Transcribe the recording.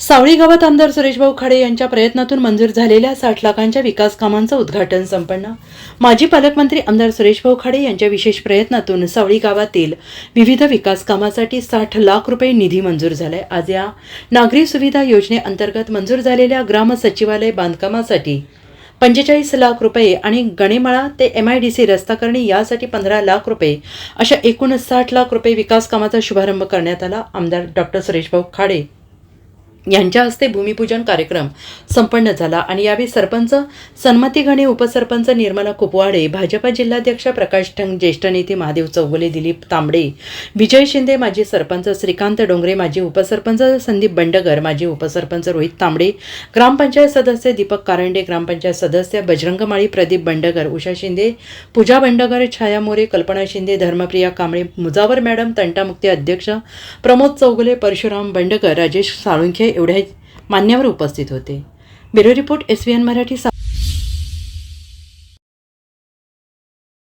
सावळी गावात आमदार सुरेशभाऊ खाडे यांच्या प्रयत्नातून मंजूर झालेल्या साठ लाखांच्या विकास कामांचं उद्घाटन संपन्न. माजी पालकमंत्री आमदार सुरेशभाऊ खाडे यांच्या विशेष प्रयत्नातून सावळी गावातील विविध विकास कामासाठी साठ लाख रुपये निधी मंजूर झालाय. आज या नागरी सुविधा योजनेअंतर्गत मंजूर झालेल्या ग्राम सचिवालय बांधकामासाठी पंचेचाळीस लाख रुपये आणि गणेमाळा ते एम आय डी सी रस्ता करणे यासाठी पंधरा लाख रुपये अशा एकूण साठ लाख रुपये विकास कामाचा शुभारंभ करण्यात आला. आमदार डॉक्टर सुरेशभाऊ खाडे यांच्या हस्ते भूमिपूजन कार्यक्रम संपन्न झाला आणि यावेळी सरपंच सन्मती गणे उपसरपंच निर्मला कुपवाडे भाजपा जिल्हाध्यक्ष प्रकाश ठंग ज्येष्ठ नेते महादेव चौगुले दिलीप तांबडे विजय शिंदे माजी सरपंच श्रीकांत डोंगरे माजी उपसरपंच संदीप बंडगर माजी उपसरपंच रोहित तांबडे ग्रामपंचायत सदस्य दीपक कारंडे ग्रामपंचायत सदस्य बजरंग माळी प्रदीप बंडगर उषा शिंदे पूजा बंडगर छाया मोरे कल्पना शिंदे धर्मप्रिया कांबळे मुजावर मॅडम तंटामुक्ती अध्यक्ष प्रमोद चौगुले परशुराम बंडकर राजेश साळुंखे एवढ्या मान्यवर उपस्थित होते. Bureau report S V N Marathi